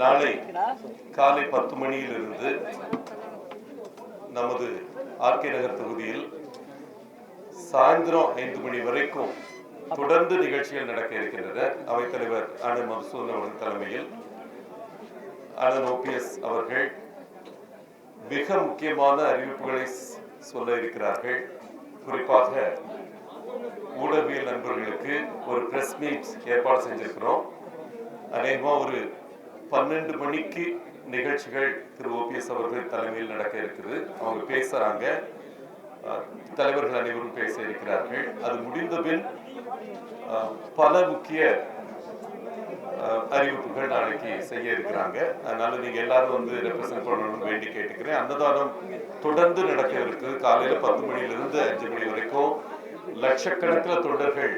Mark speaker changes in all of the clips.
Speaker 1: நாளை காலை பத்து மணியிலிருந்து நமது ஆர்கே நகர் தொகுதியில் சாயந்தரம் ஐந்து மணி வரைக்கும் தொடர்ந்து நிகழ்ச்சிகள் நடக்க இருக்கின்றன. அவைத்தலைவர் அண்ணன் மதுசூதன் அவர்கள் தலைமையில் அண்ணன் ஓபிஎஸ் அவர்கள் மிக முக்கியமான அறிவிப்புகளை சொல்ல இருக்கிறார்கள். குறிப்பாக ஊடகவியல் நண்பர்களுக்கு ஒரு பிரஸ் மீட் ஏற்பாடு செஞ்சிருக்கிறோம். அநேகமாக ஒரு பன்னெண்டு மணிக்கு நிகழ்ச்சிகள் திரு ஓபிஎஸ் அவர்கள் தலைமையில் நடக்க இருக்குது. அவங்க பேசுறாங்க. அஹ், தலைவர்கள் அனைவரும் பேச இருக்கிறார்கள். அது முடிந்த பின் பல முக்கிய அஹ், அறிவிப்புகள் நாளைக்கு செய்ய இருக்கிறாங்க. அதனால நீங்க எல்லாரும் வந்து ரெப்ரசென்ட் பண்ணணும்னு வேண்டி கேட்டுக்கிறேன். அன்னதானம் தொடர்ந்து நடக்க இருக்கு காலையில பத்து மணியிலிருந்து அஞ்சு மணி வரைக்கும் லட்சக்கணக்கில் தொண்டர்கள்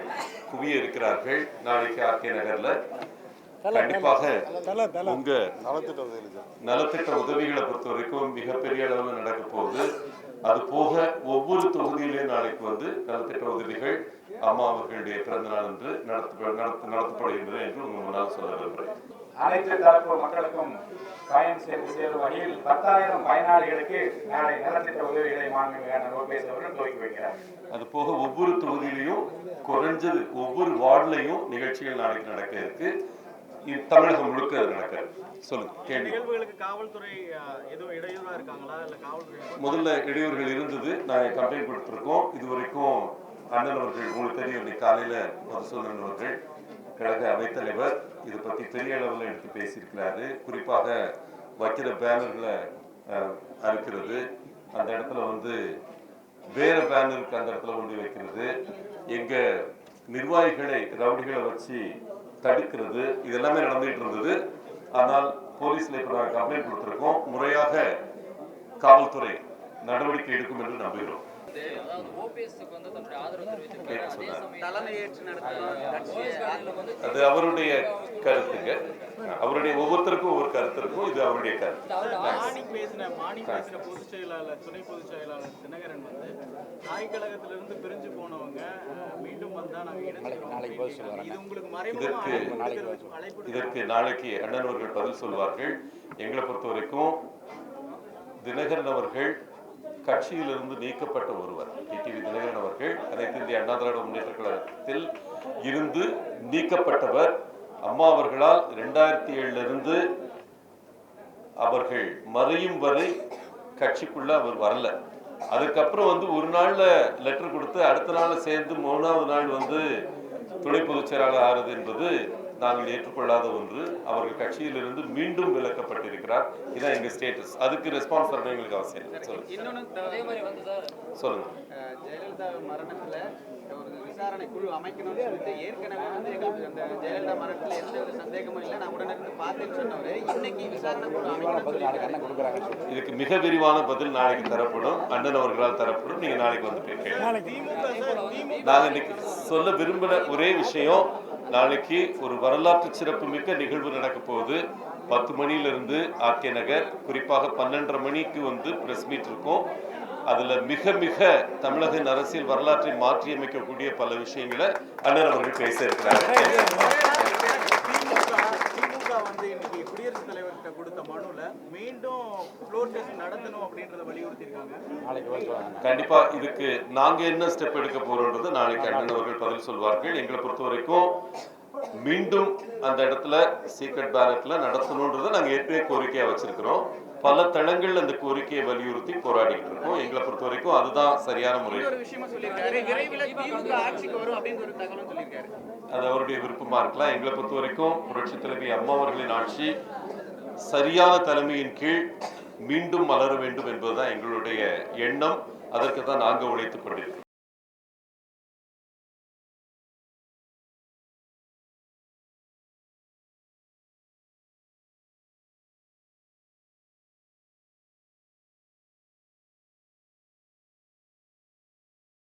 Speaker 1: குவிய இருக்கிறார்கள். நாளைக்கு ஆர்கே நகர்ல. கண்டிப்பாக உங்க
Speaker 2: நலத்திட்ட
Speaker 1: உதவிகளை பொறுத்த வரைக்கும் மிகப்பெரிய அளவில் நடக்க போகுது. அது போக ஒவ்வொரு தொகுதியிலையும் நாளைக்கு வந்து நலத்திட்ட உதவிகள் அம்மா அவர்களுடைய பிறந்த நாள் என்று நடத்த நடத்த- நடத்தப்படுகின்றன என்று உங்க முன்னால் சொல்ல விரும்புகிறேன்.
Speaker 3: அனைத்து தரப்பு மக்களுக்கும் பயன் சென்று சேரும் வகையில் பத்தாயிரம் பயனாளிகளுக்கு நாளை நலத்திட்ட உதவிகளை மாண்புமிகு ஓபிஎஸ் அவர்கள் துவக்கி வைக்கிறார்.
Speaker 1: அது போக ஒவ்வொரு தொகுதியிலையும் குறைஞ்சது ஒவ்வொரு வார்டுலையும் நிகழ்ச்சிகள் நாளைக்கு நடக்க இருக்கு. தமிழகம் முழுக்க அது நடக்க சொல்லுங்க கேள்வி.
Speaker 4: நிகழ்வுகளுக்கு காவல்துறை அஹ், எதுவும் இடையூறா இருக்காங்களா? இல்ல காவல்துறை
Speaker 1: முதல்ல இடையூறுகள் இருந்தது. நான் கம்ப்ளைண்ட் கொடுத்துருக்கோம். இது வரைக்கும் அண்ணன் அவர்கள் உங்களுக்கு தெரியும் இன்னைக்கு காலையில மதுசூதனன் அவர்கள் கழக அவைத்தலைவர் இதை பத்தி பெரிய அளவில் எடுத்து பேசியிருக்கிறாரு. குறிப்பாக வைக்கிற பேனர்களை அறுக்கிறது. அந்த இடத்துல வந்து வேற பேனருக்கு அந்த இடத்துல கொண்டு வைக்கிறது. எங்க நிர்வாகிகளை ரவுடிகளை வச்சு தடுக்கிறது. இதெல்லாமே நடந்துகிட்டு இருந்தது ஆனால் போலீஸ்ல இப்ப நாங்கள் கம்ப்ளைண்ட் கொடுத்துருக்கோம். முறையாக காவல்துறை நடவடிக்கை எடுக்கும் என்று நம்புகிறோம்.
Speaker 5: அதே
Speaker 1: அவருடைய கருத்துங்க. அவருடைய ஒவ்வொருத்தருக்கும் ஒவ்வொரு கருத்து இருக்கும். இது அவருடைய கருத்து.
Speaker 4: மார்னிங் பேசின மார்னிங் பேசின பொதுச் செயலாளர் துணை பொதுச் செயலாளர் தினகரன் வந்து தாய் கழகத்திலிருந்து பிரிஞ்சு போனவங்க மீண்டும் வந்தா நாங்க
Speaker 1: இதற்கு- இதற்கு நாளைக்கு அண்ணன் அவர்கள் பதில் சொல்வார்கள். எங்களை பொறுத்த வரைக்கும் தினகரன் அவர்கள் கட்சியிலிருந்து நீக்கப்பட்ட ஒருவர் டிடிவி தினகரன் அவர்கள் அனைத்து இந்திய அண்ணா திராவிட முன்னேற்ற கழகத்தில் இருந்து நீக்கப்பட்டவர். அம்மா அவர்களால் இரண்டாயிரத்தி ஏழுல இருந்து அவர்கள் மறையும் வரை கட்சிக்குள்ள அவர் வரல. அதுக்கப்புறம் வந்து ஒரு நாள்ல லெட்டர் கொடுத்து அடுத்த நாள் சேர்ந்து மூணாவது நாள் வந்து துணை பொதுச் செயலாளர் ஆகிறது என்பது நாங்கள் ஏற்றுக்கொள்ளாத ஒன்று. அவர்கள் கட்சியிலிருந்து மீண்டும் விலக்கப்பட்டிருக்கிறார். இதான் எங்க ஸ்டேட்டஸ் அதுக்கு ரெஸ்பான்ஸ் தரணும் எங்களுக்கு அவசியம் இல்லை. சொல்லுங்க.
Speaker 4: இன்னொன்னு த-
Speaker 5: அதே மாதிரி வந்து சார்
Speaker 1: சொல்லுங்க.
Speaker 4: ஜெயலலிதா மரணத்துல ஒரு விசாரணை குழு அமைக்கணும்னு சொல்லிட்டு ஏற்கனவே வந்து எங்களுக்கு அந்த ஜெயலலிதா மரணத்துல எந்த ஒரு சந்தேகமும் இல்லை. நான் உடனே இருந்து பார்த்தேன்னு சொன்னவர் இன்னைக்கு விசாரணை குழு அமைக்கணும்னு சொல்லியிருக்காரு.
Speaker 1: இதுக்கு மிக விரிவான பதில் நாளைக்கு தரப்படும். அண்ணன் அவர்களால் தரப்படும். நீங்க நாளைக்கு வந்து கேட்கலாம்
Speaker 4: திமுக சார் திமுக
Speaker 1: நாங்க இன்னைக்கு சொல்ல விரும்பின ஒரே விஷயம் நாளைக்கு ஒரு வரலாற்று சிறப்பு மிக்க நிகழ்வு நடக்க போகுது. பத்து மணியிலிருந்து ஆர்கே நகர் குறிப்பாக பன்னெண்டரை மணிக்கு வந்து பிரஸ் மீட் இருக்கும். அதில் மிக மிக தமிழக அரசியல் வரலாற்றை மாற்றியமைக்கக்கூடிய பல விஷயங்களை அண்ணன் அவர்கள் பேச இருக்கிறார்.
Speaker 4: மீண்டும் ஃப்ளோர் டெஸ்ட் நடத்தணும் அப்படின்றத வலியுறுத்தி இருக்காங்க
Speaker 1: கண்டிப்பா இதுக்கு நாங்க என்ன ஸ்டெப் எடுக்க போறோம்ன்றது நாளைக்கு அண்ணன் அவர்கள் பதில் சொல்வார்கள். எங்களை பொறுத்த வரைக்கும் மீண்டும் அந்த இடத்துல சீக்ரெட் பேலட்ல நடத்தணுன்றதை நாங்க ஏற்கனவே கோரிக்கையா வச்சிருக்கிறோம். பல தளங்கள்ல அந்த கோரிக்கையை வலியுறுத்தி போராடிட்டு இருக்கோம். எங்களை பொறுத்த வரைக்கும் அதுதான் சரியான முறை. அது அவருடைய விருப்பமா இருக்கலாம். எங்களை பொறுத்த வரைக்கும் புரட்சி தலைவி அம்மா அவர்களின் ஆட்சி சரியான தலைமையின் கீழ் மீண்டும் மலர வேண்டும் என்பதுதான் எங்களுடைய எண்ணம். அதற்கு தான் நாங்க உழைத்துக் கொண்டிருக்கிறோம்.